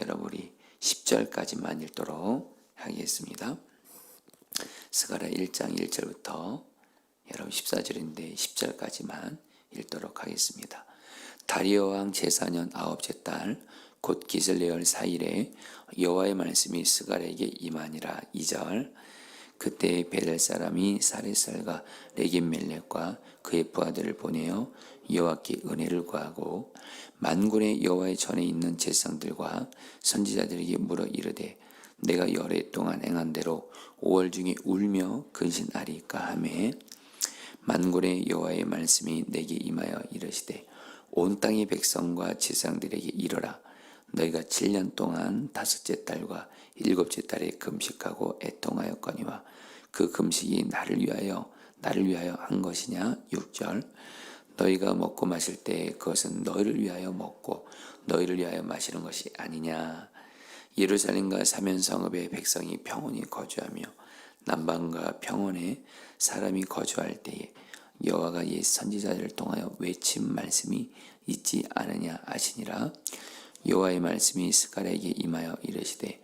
여러분 우리 10절까지만 읽도록 하겠습니다. 스가랴 1장 1절부터 여러분 14절인데 10절까지만 읽도록 하겠습니다. 다리오 왕 제4년 아홉째 달 곧 기슬레얼 4일에 여호와의 말씀이 스가랴에게 임하니라 2절 그때 베델 사람이 사레살과 레긴멜렉과 그의 부하들을 보내어 여호와께 은혜를 구하고 만군의 여호와의 전에 있는 제상들과 선지자들에게 물어 이르되 내가 열해 동안 행한 대로 5월 중에 울며 근신하리까 하매? 만군의 여호와의 말씀이 내게 임하여 이르시되 온 땅의 백성과 제상들에게 이르라. 너희가 7년 동안 다섯째 달과 일곱째 달에 금식하고 애통하였거니와 그 금식이 나를 위하여 나를 위하여 한 것이냐? 6절. 너희가 먹고 마실 때 그것은 너희를 위하여 먹고 너희를 위하여 마시는 것이 아니냐? 예루살렘과 사면성읍의 백성이 평온히 거주하며 남방과 평원에 사람이 거주할 때에 여호와가 옛 선지자들을 통하여 외친 말씀이 있지 않으냐 하시니라. 여호와의 말씀이 스가랴에게 임하여 이르시되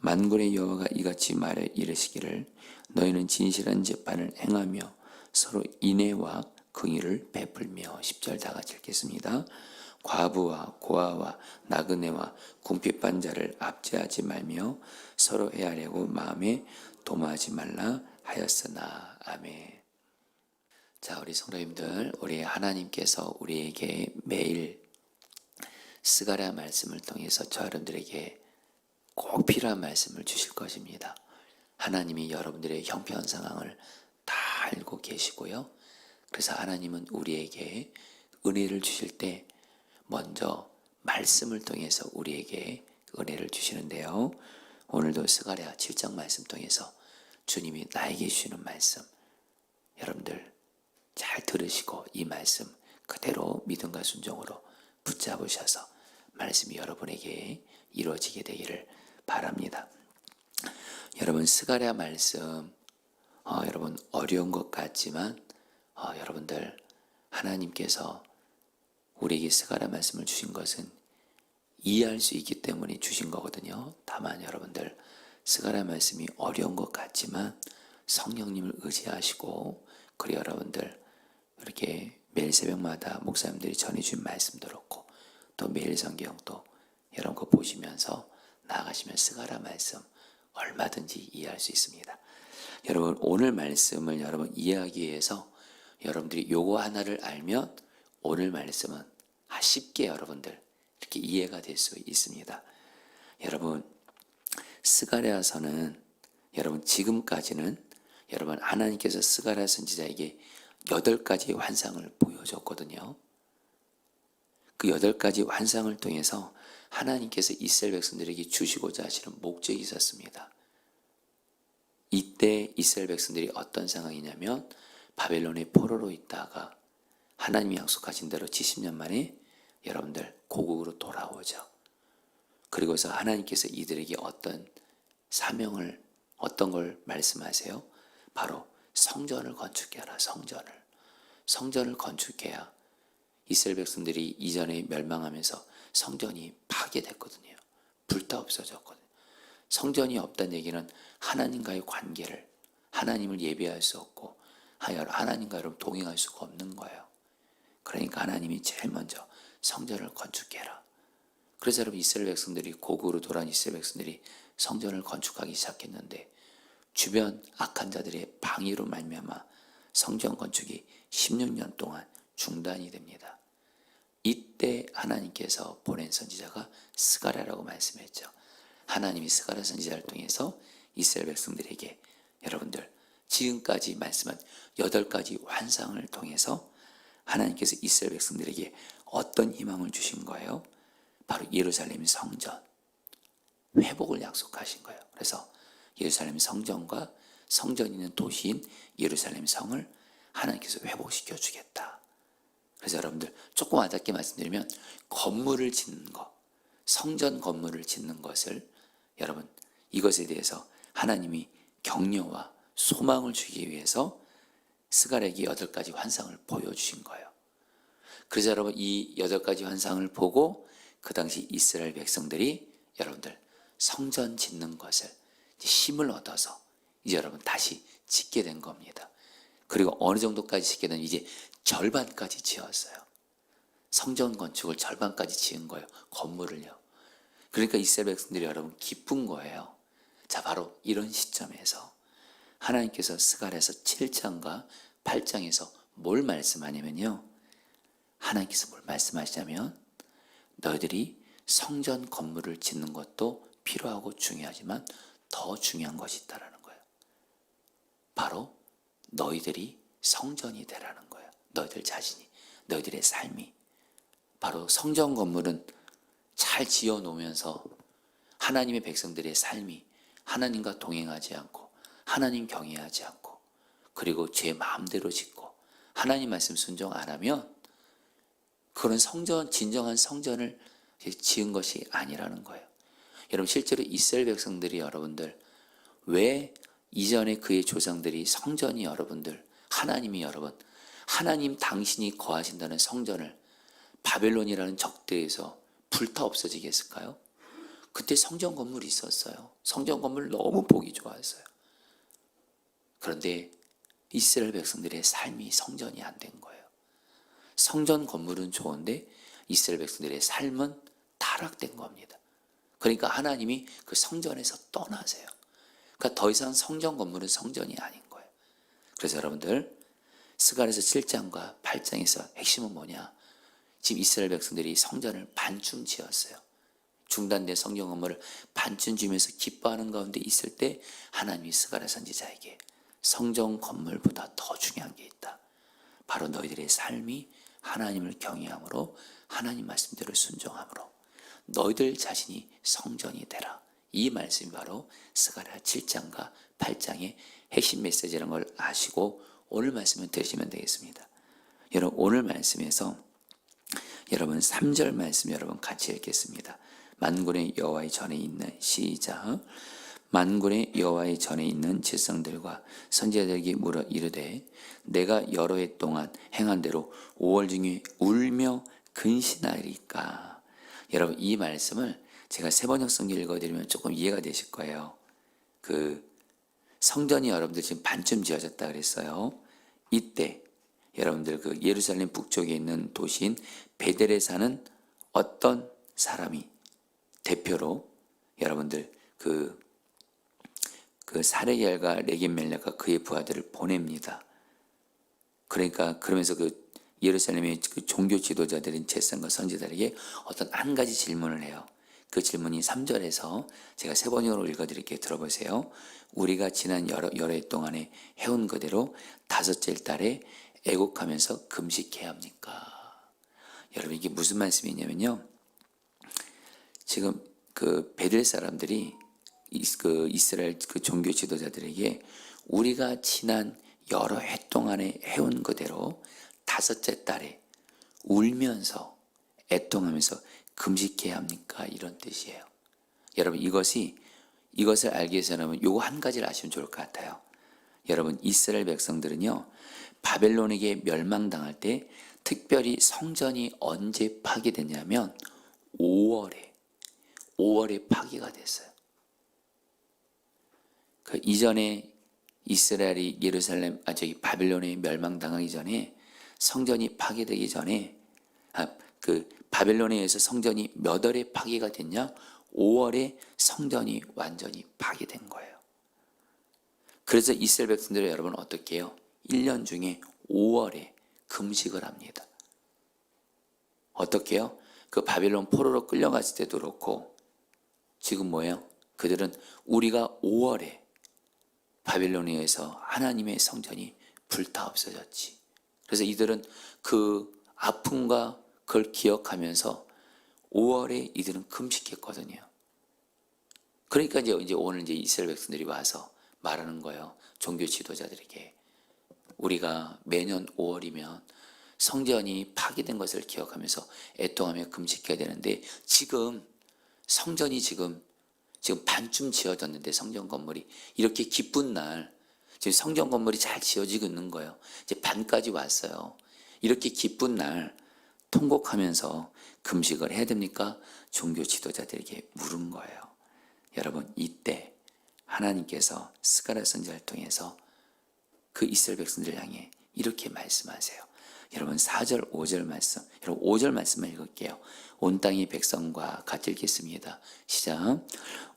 만군의 여호와가 이같이 말해 이르시기를 너희는 진실한 재판을 행하며 서로 인애와 긍휼을 베풀며 10절 다 같이 읽겠습니다. 과부와 고아와 나그네와 궁핍한 자를 압제하지 말며 서로 헤아려고 마음에 도마하지 말라 하였으나 아멘. 자, 우리 성도님들, 우리 하나님께서 우리에게 매일 스가랴 말씀을 통해서 저 여러분들에게 꼭 필요한 말씀을 주실 것입니다. 하나님이 여러분들의 형편 상황을 다 알고 계시고요. 그래서 하나님은 우리에게 은혜를 주실 때 먼저 말씀을 통해서 우리에게 은혜를 주시는데요. 오늘도 스가랴 7장 말씀 통해서 주님이 나에게 주시는 말씀 여러분들 잘 들으시고 이 말씀 그대로 믿음과 순종으로 붙잡으셔서 말씀이 여러분에게 이루어지게 되기를 바랍니다. 여러분 스가랴 말씀 어, 여러분 어려운 것 같지만 어, 여러분들 하나님께서 우리에게 스가랴 말씀을 주신 것은 이해할 수 있기 때문에 주신 거거든요. 다만 여러분들 스가랴 말씀이 어려운 것 같지만 성령님을 의지하시고 그리고 여러분들 이렇게 매일 새벽마다 목사님들이 전해준 말씀도 그렇고 또 매일 성경 또 여러분 거 보시면서 나아가시면 스가랴 말씀 얼마든지 이해할 수 있습니다. 여러분 오늘 말씀을 여러분 이해하기 위해서 여러분들이 요거 하나를 알면 오늘 말씀은 쉽게 여러분들 이렇게 이해가 될 수 있습니다. 여러분 스가랴서는 여러분 지금까지는 여러분 하나님께서 스가랴 선지자에게 여덟 가지 환상을 보여줬거든요. 그 여덟 가지 환상을 통해서 하나님께서 이스라엘 백성들에게 주시고자 하시는 목적이 있었습니다. 이때 이스라엘 백성들이 어떤 상황이냐면 바벨론의 포로로 있다가 하나님이 약속하신 대로 70년 만에 여러분들 고국으로 돌아오죠. 그리고서 하나님께서 이들에게 어떤 사명을 어떤 걸 말씀하세요? 바로 성전을 건축해 라 성전을 성전을 건축해야 이스라엘 백성들이 이전에 멸망하면서 성전이 파괴됐거든요. 불타 없어졌거든요. 성전이 없다는 얘기는 하나님과의 관계를 하나님을 예배할 수 없고 하나님과 여러분 동행할 수가 없는 거예요. 그러니까 하나님이 제일 먼저 성전을 건축해라. 그래서 여러분 이스라엘 백성들이 고국으로 돌아온 이스라엘 백성들이 성전을 건축하기 시작했는데 주변 악한 자들의 방해로 말미암아 성전 건축이 16년 동안 중단이 됩니다. 이때 하나님께서 보낸 선지자가 스가랴라고 말씀했죠. 하나님이 스가랴 선지자를 통해서 이스라엘 백성들에게 여러분들 지금까지 말씀한 여덟 가지 환상을 통해서 하나님께서 이스라엘 백성들에게 어떤 희망을 주신 거예요? 바로 예루살렘 성전 회복을 약속하신 거예요. 그래서 예루살렘 성전과 성전 있는 도시인 예루살렘 성을 하나님께서 회복시켜 주겠다. 그래서 여러분들 조금 와닿게 말씀드리면 건물을 짓는 것, 성전 건물을 짓는 것을 여러분 이것에 대해서 하나님이 격려와 소망을 주기 위해서 스가랴기 여덟 가지 환상을 보여주신 거예요. 그래서 여러분 이 여덟 가지 환상을 보고 그 당시 이스라엘 백성들이 여러분들 성전 짓는 것을 힘을 얻어서 이제 여러분 다시 짓게 된 겁니다. 그리고 어느 정도까지 짓게 된 이제 절반까지 지었어요. 성전 건축을 절반까지 지은 거예요. 건물을요. 그러니까 이스라엘 백성들이 여러분 기쁜 거예요. 자, 바로 이런 시점에서 하나님께서 스갈에서 7장과 8장에서 뭘 말씀하냐면요. 하나님께서 뭘 말씀하시냐면 너희들이 성전 건물을 짓는 것도 필요하고 중요하지만 더 중요한 것이 있다라는 거예요. 바로 너희들이 성전이 되라는 거예요. 너희들 자신이, 너희들의 삶이. 바로 성전 건물은 잘 지어 놓으면서 하나님의 백성들의 삶이 하나님과 동행하지 않고 하나님 경외하지 않고 그리고 제 마음대로 짓고 하나님 말씀 순종 안 하면 그런 성전 진정한 성전을 지은 것이 아니라는 거예요. 여러분 실제로 이스라엘 백성들이 여러분들 왜 이전에 그의 조상들이 성전이 여러분들 하나님이 여러분 하나님 당신이 거하신다는 성전을 바벨론이라는 적대에서 불타 없어지게 했을까요? 그때 성전 건물이 있었어요. 성전 건물 너무 보기 좋았어요. 그런데 이스라엘 백성들의 삶이 성전이 안 된 거예요. 성전 건물은 좋은데 이스라엘 백성들의 삶은 타락된 겁니다. 그러니까 하나님이 그 성전에서 떠나세요. 그러니까 더 이상 성전 건물은 성전이 아닌 거예요. 그래서 여러분들 스가랴서 7장과 8장에서 핵심은 뭐냐? 지금 이스라엘 백성들이 성전을 반쯤 지었어요. 중단된 성경 건물을 반쯤 지으면서 기뻐하는 가운데 있을 때 하나님이 스가랴 선지자에게 성전 건물보다 더 중요한 게 있다. 바로 너희들의 삶이 하나님을 경외함으로 하나님 말씀대로 순종함으로 너희들 자신이 성전이 되라. 이 말씀이 바로 스가랴 7장과 8장의 핵심 메시지라는 걸 아시고 오늘 말씀을 들으시면 되겠습니다. 여러분 오늘 말씀에서 여러분 3절 말씀 여러분 같이 읽겠습니다. 만군의 여호와의 전에 있는 시작 만군의 여호와의 전에 있는 제성들과 선지자들에게 물어 이르되 내가 여러 해 동안 행한 대로 5월 중에 울며 근신하리까 여러분 이 말씀을 제가 세 번역 성경 읽어드리면 조금 이해가 되실 거예요. 그 성전이 여러분들 지금 반쯤 지어졌다 그랬어요. 이때 여러분들 그 예루살렘 북쪽에 있는 도시인 베델에 사는 어떤 사람이 대표로 여러분들 그, 그 사레기엘과 레긴멜레가 그의 부하들을 보냅니다. 그러니까 그러면서 그 예루살렘의 그 종교 지도자들인 제선과 선지자들에게 어떤 한 가지 질문을 해요. 그 질문이 3절에서 제가 세 번역으로 읽어드릴게요. 들어보세요. 우리가 지난 여러, 여러 해 동안에 해온 그대로 다섯째 달에 애곡하면서 금식해야 합니까? 여러분 이게 무슨 말씀이냐면요. 지금 그 베델 사람들이 그 이스라엘 그 종교 지도자들에게 우리가 지난 여러 해 동안에 해온 그대로 다섯째 달에 울면서 애통하면서 금식해야 합니까? 이런 뜻이에요. 여러분 이것이 이것을 알기 위해서는 요거 한 가지를 아시면 좋을 것 같아요. 여러분 이스라엘 백성들은요 바벨론에게 멸망당할 때 특별히 성전이 언제 파괴됐냐면 5월에 5월에 파괴가 됐어요. 그 이전에 이스라엘이 예루살렘 아 저기 바벨론에 멸망당하기 전에 성전이 파괴되기 전에 아, 그 바벨론에 의해서 성전이 몇 월에 파괴가 됐냐? 5월에 성전이 완전히 파괴된 거예요. 그래서 이스라엘 백성들이 여러분 어떻게 해요? 1년 중에 5월에 금식을 합니다. 어떻게 해요? 그 바벨론 포로로 끌려갔을 때도 그렇고 지금 뭐예요? 그들은 우리가 5월에 바벨론에 의해서 하나님의 성전이 불타 없어졌지. 그래서 이들은 그 아픔과 그걸 기억하면서 5월에 이들은 금식했거든요. 그러니까 이제, 이제 오늘 이제 이스라엘 백성들이 와서 말하는 거예요. 종교 지도자들에게. 우리가 매년 5월이면 성전이 파괴된 것을 기억하면서 애통하며 금식해야 되는데 지금 성전이 지금 지금 반쯤 지어졌는데 성전 건물이 이렇게 기쁜 날 지금 성전 건물이 잘 지어지고 있는 거예요. 이제 반까지 왔어요. 이렇게 기쁜 날 통곡하면서 금식을 해야 됩니까? 종교 지도자들에게 물은 거예요. 여러분 이때 하나님께서 스가랴 선지자를 통해서 그 이스라엘 백성들 향해 이렇게 말씀하세요. 여러분 4절 5절 말씀 여러분 5절 말씀을 읽을게요. 온 땅의 백성과 같이 읽겠습니다. 시작.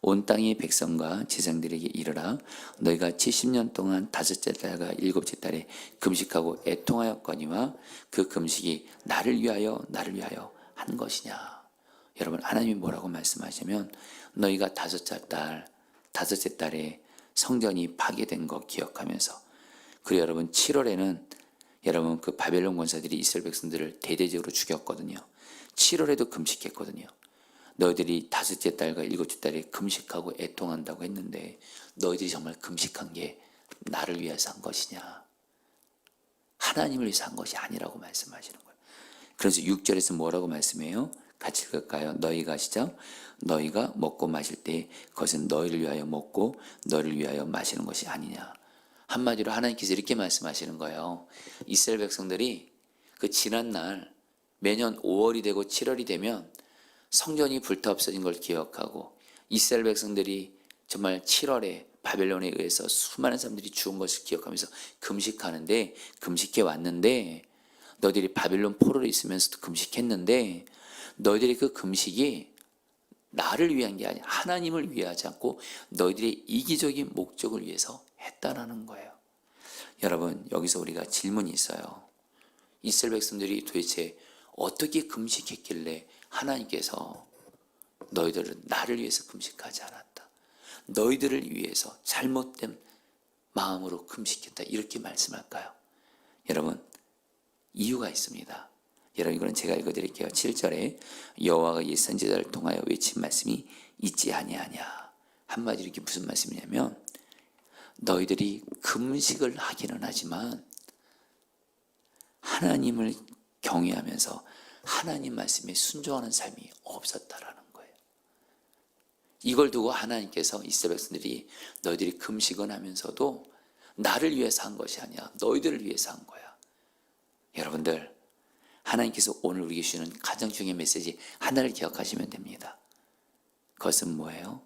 온 땅의 백성과 지상들에게 이르라 너희가 70년 동안 다섯째 달과 일곱째 달에 금식하고 애통하였거니와 그 금식이 나를 위하여 나를 위하여 한 것이냐. 여러분 하나님이 뭐라고 말씀하시면 너희가 다섯째 달 다섯째 달에 성전이 파괴된 거 기억하면서 그리고 여러분 7월에는 여러분 그 바벨론 권사들이 이스라엘 백성들을 대대적으로 죽였거든요. 7월에도 금식했거든요. 너희들이 다섯째 달과 일곱째 달에 금식하고 애통한다고 했는데 너희들이 정말 금식한 게 나를 위해서 한 것이냐? 하나님을 위해서 한 것이 아니라고 말씀하시는 거예요. 그래서 6절에서 뭐라고 말씀해요? 같이 읽을까요? 너희가 시작. 너희가 먹고 마실 때 그것은 너희를 위하여 먹고 너희를 위하여 마시는 것이 아니냐. 한마디로 하나님께서 이렇게 말씀하시는 거예요. 이스라엘 백성들이 그 지난 날 매년 5월이 되고 7월이 되면 성전이 불타 없어진 걸 기억하고 이스라엘 백성들이 정말 7월에 바벨론에 의해서 수많은 사람들이 죽은 것을 기억하면서 금식하는데 금식해 왔는데 너희들이 바벨론 포로로 있으면서도 금식했는데 너희들이 그 금식이 나를 위한 게 아니야 하나님을 위하지 않고 너희들의 이기적인 목적을 위해서 했다라는 거예요. 여러분 여기서 우리가 질문이 있어요. 이스라엘 백성들이 도대체 어떻게 금식했길래 하나님께서 너희들은 나를 위해서 금식하지 않았다. 너희들을 위해서 잘못된 마음으로 금식했다. 이렇게 말씀할까요? 여러분 이유가 있습니다. 여러분 이거는 제가 읽어드릴게요. 7절에 여호와가 옛 선지자를 통하여 외친 말씀이 있지 아니하냐. 한마디로 이게 무슨 말씀이냐면 너희들이 금식을 하기는 하지만 하나님을 경외하면서 하나님 말씀에 순종하는 삶이 없었다라는 거예요. 이걸 두고 하나님께서 이스라엘 백성들이 너희들이 금식은 하면서도 나를 위해서 한 것이 아니야. 너희들을 위해서 한 거야. 여러분들 하나님께서 오늘 우리에게 주시는 가장 중요한 메시지 하나를 기억하시면 됩니다. 그것은 뭐예요?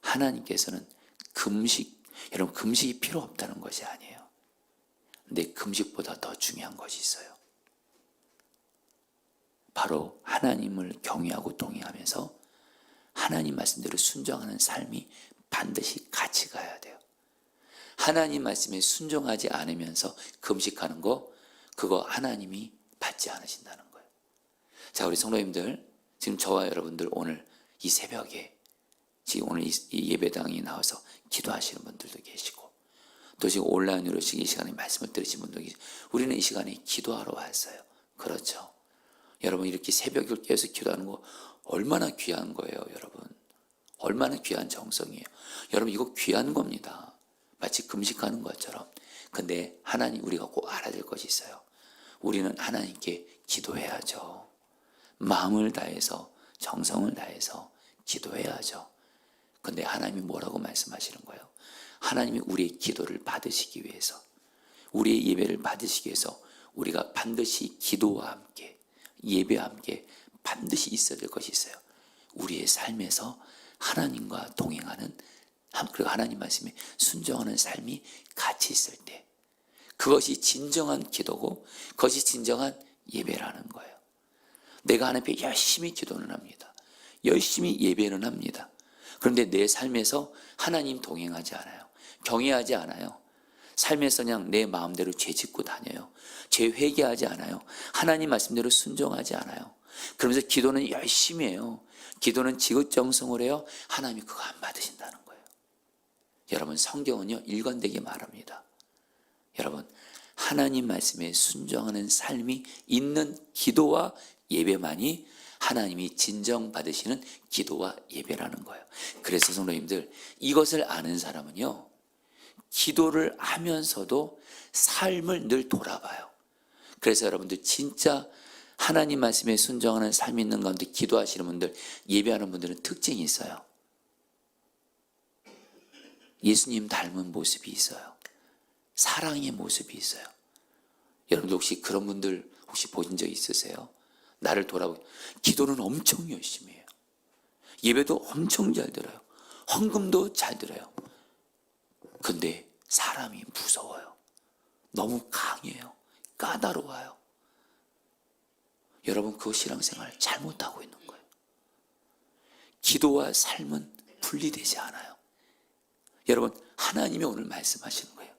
하나님께서는 금식 여러분 금식이 필요 없다는 것이 아니에요. 근데 금식보다 더 중요한 것이 있어요. 바로 하나님을 경외하고 동의하면서 하나님 말씀대로 순종하는 삶이 반드시 같이 가야 돼요. 하나님 말씀에 순종하지 않으면서 금식하는 거 그거 하나님이 받지 않으신다는 거예요. 자, 우리 성도님들 지금 저와 여러분들 오늘 이 새벽에 지금 오늘 이 예배당에 나와서 기도하시는 분들도 계시고 또 지금 온라인으로 지금 이 시간에 말씀을 들으신 분도 계시고 우리는 이 시간에 기도하러 왔어요. 그렇죠. 여러분 이렇게 새벽을 깨서 기도하는 거 얼마나 귀한 거예요, 여러분. 얼마나 귀한 정성이에요. 여러분 이거 귀한 겁니다. 마치 금식하는 것처럼. 근데 하나님 우리가 꼭 알아야 될 것이 있어요. 우리는 하나님께 기도해야죠. 마음을 다해서 정성을 다해서 기도해야죠. 근데 하나님이 뭐라고 말씀하시는 거예요? 하나님이 우리의 기도를 받으시기 위해서 우리의 예배를 받으시기 위해서 우리가 반드시 기도와 함께 예배와 함께 반드시 있어야 될 것이 있어요. 우리의 삶에서 하나님과 동행하는 그리고 하나님 말씀에 순종하는 삶이 같이 있을 때 그것이 진정한 기도고 그것이 진정한 예배라는 거예요. 내가 하나님 앞에 열심히 기도는 합니다. 열심히 예배는 합니다. 그런데 내 삶에서 하나님 동행하지 않아요. 경외하지 않아요. 삶에서 그냥 내 마음대로 죄 짓고 다녀요. 죄 회개하지 않아요. 하나님 말씀대로 순종하지 않아요. 그러면서 기도는 열심히 해요. 기도는 지극정성을 해요. 하나님이 그거 안 받으신다는 거예요. 여러분 성경은요 일관되게 말합니다. 여러분 하나님 말씀에 순종하는 삶이 있는 기도와 예배만이 하나님이 진정 받으시는 기도와 예배라는 거예요. 그래서 성도님들 이것을 아는 사람은요. 기도를 하면서도 삶을 늘 돌아봐요. 그래서 여러분들 진짜 하나님 말씀에 순종하는 삶이 있는 가운데 기도하시는 분들, 예배하는 분들은 특징이 있어요. 예수님 닮은 모습이 있어요. 사랑의 모습이 있어요. 여러분들 혹시 그런 분들 혹시 보신 적 있으세요? 나를 돌아보게. 기도는 엄청 열심히 해요. 예배도 엄청 잘 들어요. 헌금도 잘 들어요. 근데 사람이 무서워요. 너무 강해요. 까다로워요. 여러분 그 신앙생활 잘못하고 있는 거예요. 기도와 삶은 분리되지 않아요. 여러분 하나님이 오늘 말씀하시는 거예요.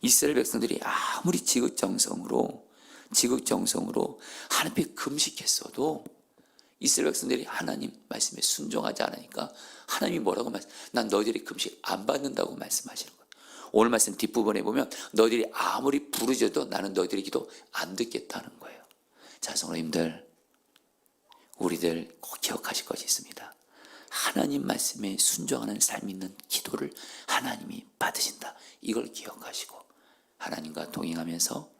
이스라엘 백성들이 아무리 지극정성으로 지극정성으로 하나님 앞에 금식했어도 이스라엘 백성들이 하나님 말씀에 순종하지 않으니까 하나님이 뭐라고 말씀? 난 너희들이 금식 안 받는다고 말씀하시는 거예요. 오늘 말씀 뒷부분에 보면 너희들이 아무리 부르짖어도 나는 너희들의 기도 안 듣겠다는 거예요. 자, 성도님들 우리들 꼭 기억하실 것이 있습니다. 하나님 말씀에 순종하는 삶 있는 기도를 하나님이 받으신다. 이걸 기억하시고 하나님과 동행하면서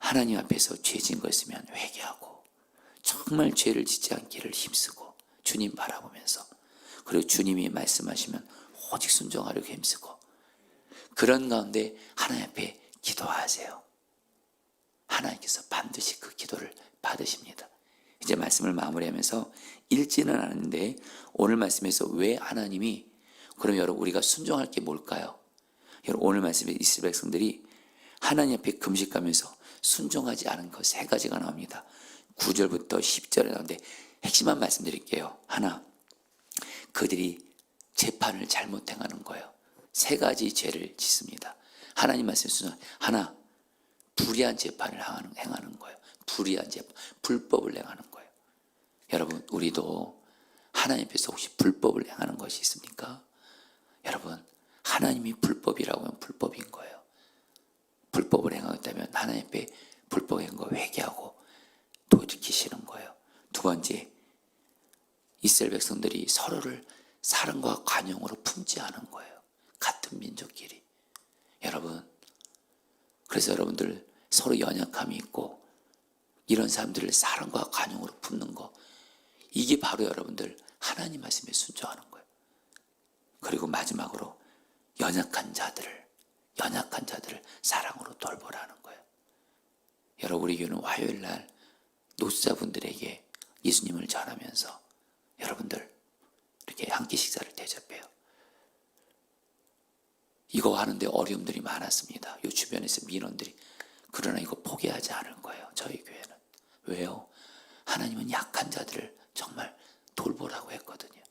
하나님 앞에서 죄진 거 있으면 회개하고 정말 죄를 짓지 않기를 힘쓰고 주님 바라보면서 그리고 주님이 말씀하시면 오직 순종하려고 힘쓰고 그런 가운데 하나님 앞에 기도하세요. 하나님께서 반드시 그 기도를 받으십니다. 이제 말씀을 마무리하면서 읽지는 않았는데 오늘 말씀에서 왜 하나님이 그럼 여러분 우리가 순종할 게 뭘까요? 여러분 오늘 말씀에 이스라엘 백성들이 하나님 앞에 금식하면서 순종하지 않은 것 세 가지가 나옵니다. 9절부터 10절에 나오는데 핵심만 말씀드릴게요. 하나, 그들이 재판을 잘못 행하는 거예요. 세 가지 죄를 짓습니다. 하나님 말씀 순종. 하나, 불의한 재판을 행하는, 행하는 거예요. 불의한 재판, 불법을 행하는 거예요. 여러분, 우리도 하나님 앞에서 혹시 불법을 행하는 것이 있습니까? 여러분, 하나님이 불법이라고 하면 불법인 거예요. 불법을 행하겠다면 하나님 앞에 불법한 거 회개하고 돌이키시는 거예요. 두 번째, 이스라엘 백성들이 서로를 사랑과 관용으로 품지 않은 거예요. 같은 민족끼리. 여러분, 그래서 여러분들 서로 연약함이 있고 이런 사람들을 사랑과 관용으로 품는 거 이게 바로 여러분들 하나님 말씀에 순종하는 거예요. 그리고 마지막으로 연약한 자들을 연약한 자들을 사랑으로 돌보라는 거예요. 여러분 우리 교회는 화요일 날 노숙자분들에게 예수님을 전하면서 여러분들 이렇게 한 끼 식사를 대접해요. 이거 하는데 어려움들이 많았습니다. 이 주변에서 민원들이 그러나 이거 포기하지 않을 거예요. 저희 교회는 왜요? 하나님은 약한 자들을 정말 돌보라고 했거든요.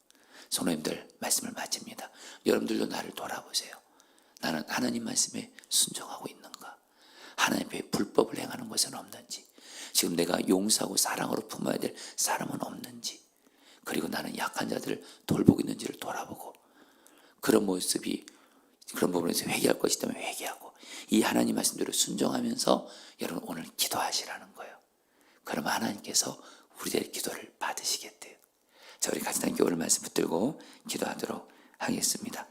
성도님들 말씀을 마칩니다. 여러분들도 나를 돌아보세요. 나는 하나님 말씀에 순종하고 있는가? 하나님 앞에 불법을 행하는 것은 없는지? 지금 내가 용서하고 사랑으로 품어야 될 사람은 없는지? 그리고 나는 약한 자들을 돌보고 있는지를 돌아보고 그런 모습이 그런 부분에서 회개할 것이 있다면 회개하고 이 하나님 말씀대로 순종하면서 여러분 오늘 기도하시라는 거예요. 그러면 하나님께서 우리들의 기도를 받으시겠대요. 자, 우리 같이 함께 오늘 말씀 붙들고 기도하도록 하겠습니다.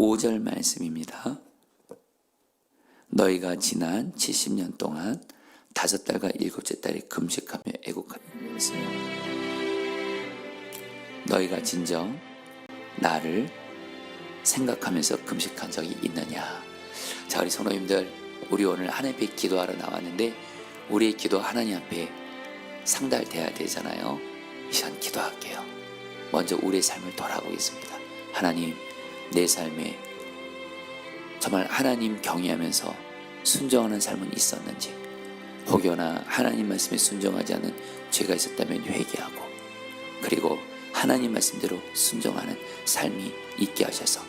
5절 말씀입니다. 너희가 지난 70년 동안 다섯 달과 일곱째 달에 금식하며 애국하였으며 너희가 진정 나를 생각하면서 금식한 적이 있느냐? 자, 우리 성도님들, 우리 오늘 하나님 앞에 기도하러 나왔는데 우리의 기도 하나님 앞에 상달돼야 되잖아요. 이 시간 기도할게요. 먼저 우리의 삶을 돌아보겠습니다. 하나님, 내 삶에 정말 하나님 경외하면서 순종하는 삶은 있었는지, 혹여나 하나님 말씀에 순종하지 않은 죄가 있었다면 회개하고, 그리고 하나님 말씀대로 순종하는 삶이 있게 하셔서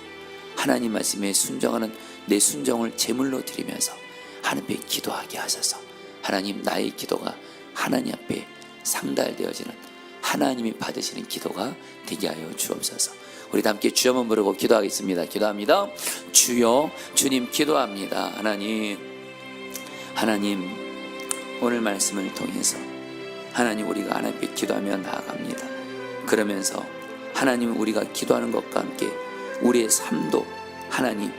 하나님 말씀에 순종하는 내 순종을 제물로 드리면서 하나님 앞에 기도하게 하셔서. 하나님 나의 기도가 하나님 앞에 상달되어지는 하나님이 받으시는 기도가 되게 하여 주옵소서. 우리 다 함께 주여 한번 부르고 기도하겠습니다. 기도합니다. 주여 주님 기도합니다. 하나님 하나님 오늘 말씀을 통해서 하나님 우리가 하나님 앞에 기도하며 나아갑니다. 그러면서 하나님 우리가 기도하는 것과 함께 우리의 삶도 하나님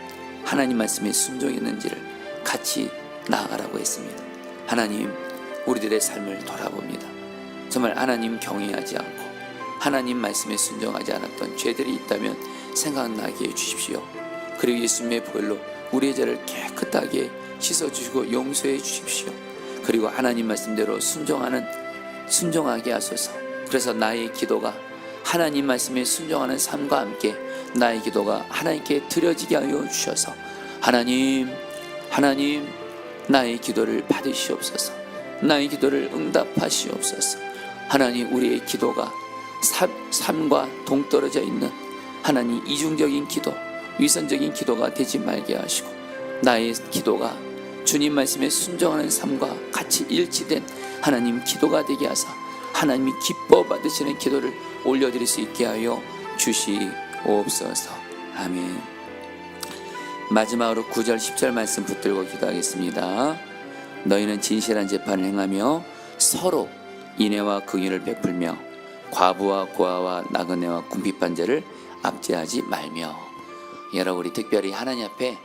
하나님 말씀에 순종했는지를 같이 나아가라고 했습니다. 하나님 우리들의 삶을 돌아봅니다. 정말 하나님 경외하지 않고 하나님 말씀에 순종하지 않았던 죄들이 있다면 생각나게 해 주십시오. 그리고 예수님의 보혈로 우리의 죄를 깨끗하게 씻어 주시고 용서해 주십시오. 그리고 하나님 말씀대로 순종하는 순종하게 하소서. 그래서 나의 기도가 하나님 말씀에 순종하는 삶과 함께 나의 기도가 하나님께 드려지게 하여 주셔서 하나님 하나님 나의 기도를 받으시옵소서. 나의 기도를 응답하시옵소서. 하나님 우리의 기도가 삶, 삶과 동떨어져 있는 하나님 이중적인 기도, 위선적인 기도가 되지 말게 하시고 나의 기도가 주님 말씀에 순종하는 삶과 같이 일치된 하나님 기도가 되게 하사 하나님이 기뻐 받으시는 기도를 올려드릴 수 있게 하여 주시옵소서. 아멘. 마지막으로 9절 10절 말씀 붙들고 기도하겠습니다. 너희는 진실한 재판을 행하며 서로 인애와 긍휼을 베풀며 과부와 고아와 나그네와 궁핍한 자를 압제하지 말며 여러분 우리 특별히 하나님 앞에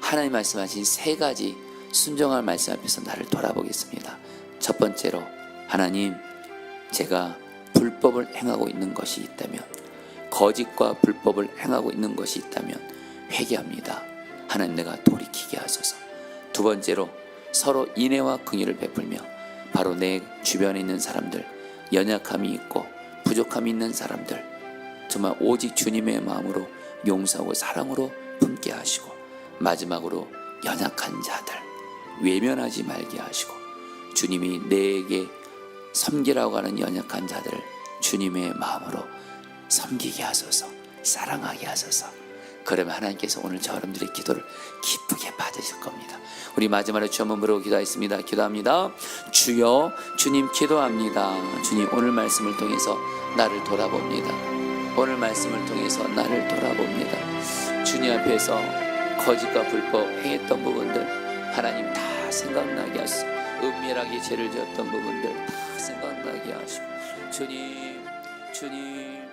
하나님 말씀하신 세 가지 순종할 말씀 앞에서 나를 돌아보겠습니다. 첫 번째로 하나님 제가 불법을 행하고 있는 것이 있다면 거짓과 불법을 행하고 있는 것이 있다면 회개합니다. 하나님 내가 돌이키게 하소서. 두 번째로 서로 인애와 긍휼을 베풀며 바로 내 주변에 있는 사람들 연약함이 있고 부족함이 있는 사람들 정말 오직 주님의 마음으로 용서하고 사랑으로 품게 하시고 마지막으로 연약한 자들 외면하지 말게 하시고 주님이 내게 섬기라고 하는 연약한 자들을 주님의 마음으로 섬기게 하소서 사랑하게 하소서 그러면 하나님께서 오늘 저 여러분들의 기도를 기쁘게 받으실 겁니다. 우리 마지막으로 주 한번 부르고 기도하겠습니다. 기도합니다. 주여 주님 기도합니다. 주님 오늘 말씀을 통해서 나를 돌아봅니다. 오늘 말씀을 통해서 나를 돌아봅니다. 주님 앞에서 거짓과 불법 행했던 부분들 하나님 다 생각나게 하시고 은밀하게 죄를 지었던 부분들 다 생각나게 하시고 주님 주님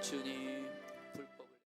주님